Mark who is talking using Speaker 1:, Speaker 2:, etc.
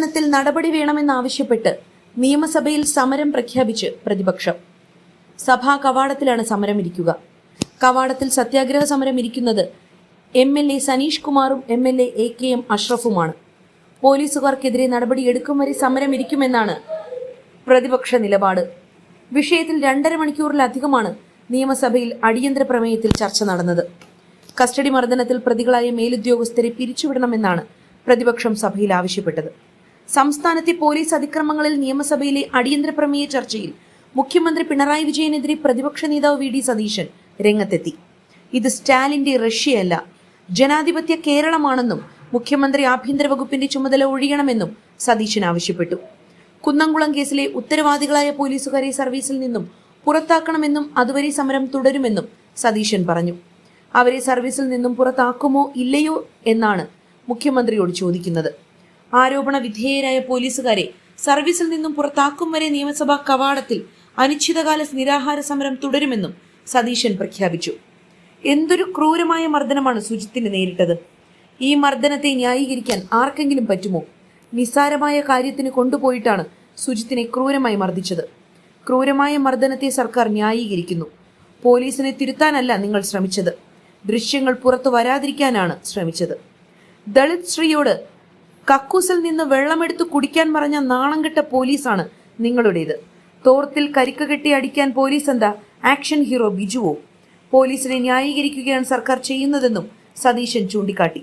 Speaker 1: നടപടി വേണമെന്നാവശ്യപ്പെട്ട് നിയമസഭയിൽ സമരം പ്രഖ്യാപിച്ച് പ്രതിപക്ഷം. സഭാ കവാടത്തിലാണ് സമരം ഇരിക്കുക. കവാടത്തിൽ സത്യാഗ്രഹ സമരം ഇരിക്കുന്നത് എം എൽ എ സനീഷ് കുമാറും M L A A K M അഷ്റഫുമാണ്. പോലീസുകാർക്കെതിരെ നടപടി എടുക്കും വരെ സമരം ഇരിക്കുമെന്നാണ് പ്രതിപക്ഷ നിലപാട്. വിഷയത്തിൽ രണ്ടര മണിക്കൂറിലധികമാണ് നിയമസഭയിൽ അടിയന്തര പ്രമേയത്തിൽ ചർച്ച നടന്നത്. കസ്റ്റഡി മർദ്ദനത്തിൽ പ്രതികളായ മേലുദ്യോഗസ്ഥരെ പിരിച്ചുവിടണമെന്നാണ് പ്രതിപക്ഷം സഭയിൽ ആവശ്യപ്പെട്ടത്. സംസ്ഥാനത്തെ പോലീസ് അതിക്രമങ്ങളിൽ നിയമസഭയിലെ അടിയന്തര പ്രമേയ ചർച്ചയിൽ മുഖ്യമന്ത്രി പിണറായി വിജയനെതിരെ പ്രതിപക്ഷ നേതാവ് വി ഡി സതീശൻ രംഗത്തെത്തി. ഇത് സ്റ്റാലിന്റെ റഷ്യയല്ല. ജനാധിപത്യ കേരളമാണെന്നും മുഖ്യമന്ത്രി ആഭ്യന്തര വകുപ്പിന്റെ ചുമതല ഒഴിയണമെന്നും സതീശൻ ആവശ്യപ്പെട്ടു. കുന്നംകുളം കേസിലെ ഉത്തരവാദികളായ പോലീസുകാരെ സർവീസിൽ നിന്നും പുറത്താക്കണമെന്നും അതുവരെ സമരം തുടരുമെന്നും സതീശൻ പറഞ്ഞു. അവരെ സർവീസിൽ നിന്നും പുറത്താക്കുമോ ഇല്ലയോ എന്നാണ് മുഖ്യമന്ത്രിയോട് ചോദിക്കുന്നത്. ആരോപണ വിധേയരായ പോലീസുകാരെ സർവീസിൽ നിന്നും പുറത്താക്കും വരെ നിയമസഭാ കവാടത്തിൽ അനിശ്ചിതകാല നിരാഹാര സമരം തുടരുമെന്നും സതീശൻ പ്രഖ്യാപിച്ചു. എന്തൊരു ക്രൂരമായ മർദ്ദനമാണ് സുജിത്തിന് നേരിട്ടത്. ഈ മർദ്ദനത്തെ ന്യായീകരിക്കാൻ ആർക്കെങ്കിലും പറ്റുമോ? നിസ്സാരമായ കാര്യത്തിന് കൊണ്ടുപോയിട്ടാണ് സുജിത്തിനെ ക്രൂരമായി മർദ്ദിച്ചത്. ക്രൂരമായ മർദ്ദനത്തെ സർക്കാർ ന്യായീകരിക്കുന്നു. പോലീസിനെ തിരുത്താനല്ല നിങ്ങൾ ശ്രമിച്ചത്. ദൃശ്യങ്ങൾ പുറത്തു വരാതിരിക്കാനാണ് ശ്രമിച്ചത്. ദളിത് സ്ത്രീയോട് കക്കൂസിൽ നിന്ന് വെള്ളമെടുത്ത് കുടിക്കാൻ പറഞ്ഞ നാണംകെട്ട പോലീസാണ് നിങ്ങളുടേത്. തോർത്തിൽ കരിക്ക കെട്ടി അടിക്കാൻ പോലീസ് എന്താ? ആക്ഷൻ ഹീറോ ബിജുവോ. പോലീസിനെ ന്യായീകരിക്കുകയാണ് സർക്കാർ ചെയ്യുന്നതെന്നും സതീശൻ ചൂണ്ടിക്കാട്ടി.